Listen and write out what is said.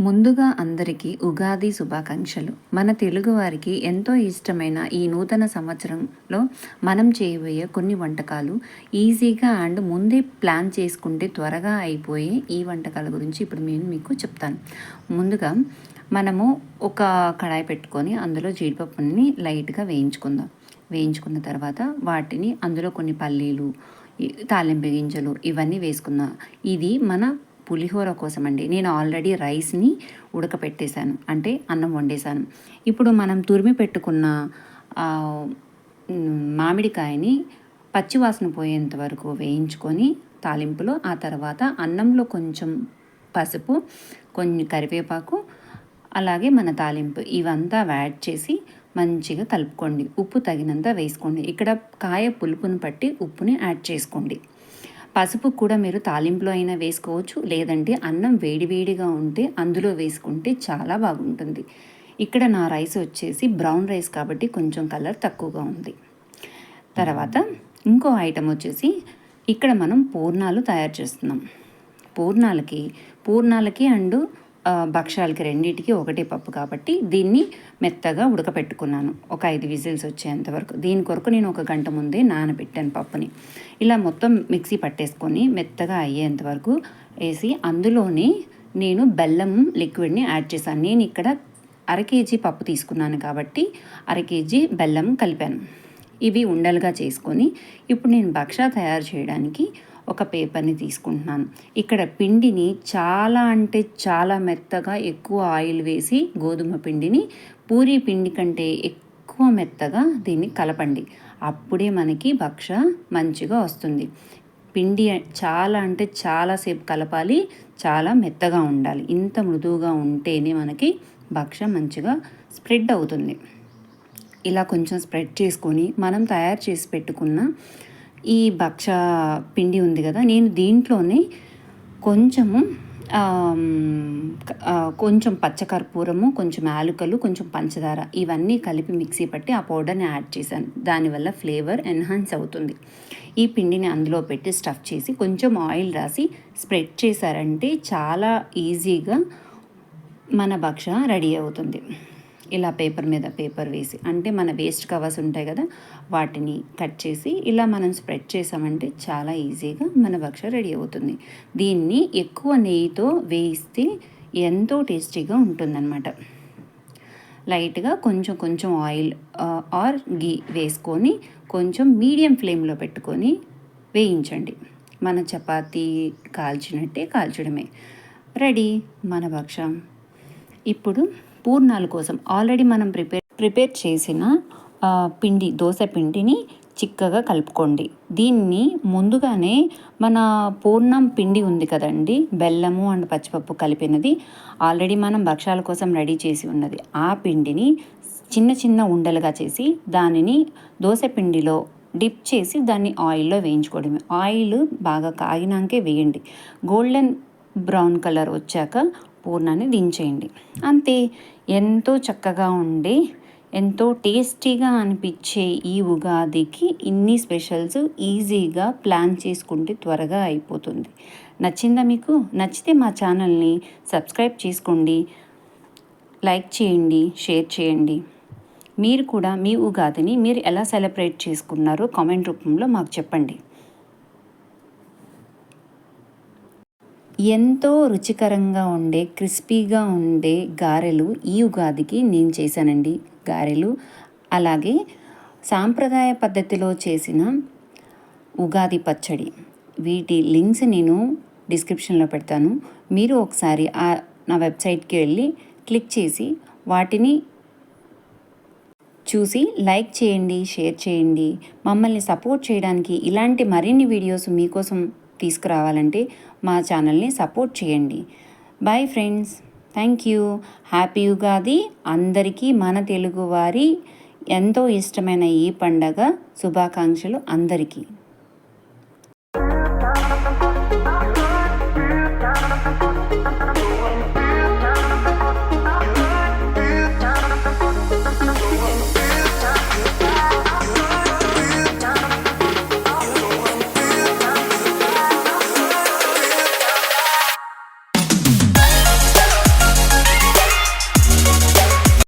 ముందుగా అందరికీ ఉగాది శుభాకాంక్షలు. మన తెలుగువారికి ఎంతో ఇష్టమైన ఈ నూతన సంవత్సరంలో మనం చేయబోయే కొన్ని వంటకాలు. ఈజీగా అండ్ ముందే ప్లాన్ చేసుకుంటే త్వరగా అయిపోయే ఈ వంటకాల గురించి ఇప్పుడు నేను మీకు చెప్తాను. ముందుగా మనము ఒక కడాయి పెట్టుకొని అందులో జీడిపప్పుని లైట్గా వేయించుకుందాం. వేయించుకున్న తర్వాత వాటిని అందులో కొన్ని పల్లీలు తాలింపు గింజలు ఇవన్నీ వేసుకుందాం. ఇది మన పులిహోర కోసం అండి నేను ఆల్రెడీ రైస్ని ఉడకపెట్టేశాను. అంటే అన్నం వండేశాను. ఇప్పుడు మనం తురిమి పెట్టుకున్న మామిడికాయని పచ్చివాసన పోయేంత వరకు వేయించుకొని తాలింపులో ఆ తర్వాత అన్నంలో కొంచెం పసుపు కొన్ని కరివేపాకు అలాగే మన తాలింపు ఇవంతా యాడ్ చేసి మంచిగా కలుపుకోండి. ఉప్పు తగినంత వేసుకోండి. ఇక్కడ కాయ పులుపును పట్టి ఉప్పుని యాడ్ చేసుకోండి. పసుపు కూడా మీరు తాలింపులో అయినా వేసుకోవచ్చు. లేదంటే అన్నం వేడివేడిగా ఉంటే అందులో వేసుకుంటే చాలా బాగుంటుంది. ఇక్కడ నా రైస్ వచ్చేసి బ్రౌన్ రైస్ కాబట్టి కొంచెం కలర్ తక్కువగా ఉంది. తర్వాత ఇంకో ఐటమ్ వచ్చేసి ఇక్కడ మనం పూర్ణాలు తయారు చేస్తున్నాం. పూర్ణాలకి పూర్ణాలకి అండ్ భక్షాలకి రెండింటికి ఒకటే పప్పు కాబట్టి దీన్ని మెత్తగా ఉడకపెట్టుకున్నాను. ఒక ఐదు విజిల్స్ వచ్చేంత వరకు. దీని కొరకు నేను ఒక గంట ముందే నానబెట్టాను పప్పుని. ఇలా మొత్తం మిక్సీ పట్టేసుకొని మెత్తగా అయ్యేంత వరకు వేసి అందులోనే నేను బెల్లం లిక్విడ్ని యాడ్ చేశాను. నేను ఇక్కడ అర కేజీ పప్పు తీసుకున్నాను కాబట్టి అర కేజీ బెల్లం కలిపాను. ఇవి ఉండలుగా చేసుకొని ఇప్పుడు నేను భక్ష తయారు చేయడానికి ఒక పేపర్ని తీసుకుంటున్నాను. ఇక్కడ పిండిని చాలా అంటే చాలా మెత్తగా ఎక్కువ ఆయిల్ వేసి గోధుమ పిండిని పూరి పిండి కంటే ఎక్కువ మెత్తగా దీన్ని కలపండి. అప్పుడే మనకి భక్ష మంచిగా వస్తుంది. పిండి చాలా అంటే చాలాసేపు కలపాలి చాలా మెత్తగా ఉండాలి. ఇంత మృదువుగా ఉంటేనే మనకి భక్ష మంచిగా స్ప్రెడ్ అవుతుంది. ఇలా కొంచెం స్ప్రెడ్ చేసుకొని మనం తయారు చేసి పెట్టుకున్న ఈ భక్ష పిండి ఉంది కదా నేను దీంట్లోనే కొంచెము కొంచెం పచ్చకర్పూరము కొంచెం యాలుకలు కొంచెం పంచదార ఇవన్నీ కలిపి మిక్సీ పట్టి ఆ పౌడర్ని యాడ్ చేశాను. దానివల్ల ఫ్లేవర్ ఎన్హాన్స్ అవుతుంది. ఈ పిండిని అందులో పెట్టి స్టఫ్ చేసి కొంచెం ఆయిల్ రాసి స్ప్రెడ్ చేశారంటే చాలా ఈజీగా మన భక్ష రెడీ అవుతుంది. ఇలా పేపర్ మీద పేపర్ వేసి అంటే మన వేస్ట్ కవర్స్ ఉంటాయి కదా వాటిని కట్ చేసి ఇలా మనం స్ప్రెడ్ చేసామంటే చాలా ఈజీగా మన భక్ష రెడీ అవుతుంది. దీన్ని ఎక్కువ నెయ్యితో వేయిస్తే ఎంతో టేస్టీగా ఉంటుందన్నమాట. లైట్గా కొంచెం కొంచెం ఆయిల్ ఆర్ గీ వేసుకొని కొంచెం మీడియం ఫ్లేమ్లో పెట్టుకొని వేయించండి. మన చపాతీ కాల్చినట్టే కాల్చడమే. రెడీ మన భక్ష. ఇప్పుడు పూర్ణాల కోసం ఆల్రెడీ మనం ప్రిపేర్ ప్రిపేర్ చేసిన పిండి దోశ పిండిని చిక్కగా కలుపుకోండి. దీన్ని ముందుగానే మన పూర్ణం పిండి ఉంది కదండి బెల్లము అండ్ పచ్చిపప్పు కలిపినది ఆల్రెడీ మనం భక్షాల కోసం రెడీ చేసి ఉన్నది. ఆ పిండిని చిన్న చిన్న ఉండలుగా చేసి దానిని దోశ పిండిలో డిప్ చేసి దాన్ని ఆయిల్లో వేయించుకోవడమే. ఆయిల్ బాగా కాగినాకే వేయండి. గోల్డెన్ బ్రౌన్ కలర్ వచ్చాక పూర్ణాన్ని దించేయండి. అంతే ఎంతో చక్కగా ఉండే ఎంతో టేస్టీగా అనిపించే ఈ ఉగాదికి ఇన్ని స్పెషల్స్ ఈజీగా ప్లాన్ చేసుకుంటే త్వరగా అయిపోతుంది. నచ్చిందా మీకు? నచ్చితే మా ఛానల్ని సబ్స్క్రైబ్ చేసుకోండి లైక్ చేయండి షేర్ చేయండి. మీరు కూడా మీ ఉగాదిని మీరు ఎలా సెలబ్రేట్ చేసుకున్నారో కామెంట్ రూపంలో మాకు చెప్పండి. ఎంతో రుచికరంగా ఉండే క్రిస్పీగా ఉండే గారెలు ఈ ఉగాదికి నేను చేశానండి గారెలు. అలాగే సాంప్రదాయ పద్ధతిలో చేసిన ఉగాది పచ్చడి. వీటి లింక్స్ నేను డిస్క్రిప్షన్లో పెడతాను. మీరు ఒకసారి ఆ నా వెబ్సైట్కి వెళ్ళి క్లిక్ చేసి వాటిని చూసి లైక్ చేయండి షేర్ చేయండి. మమ్మల్ని సపోర్ట్ చేయడానికి ఇలాంటి మరిన్ని వీడియోస్ మీకోసం తీసుకురావాలంటే మా ఛానల్ని సపోర్ట్ చేయండి. Bye friends thank you happy Ugadi అందరికీ మన తెలుగువారి ఎంతో ఇష్టమైన ఈ పండగ. శుభాకాంక్షలు అందరికీ.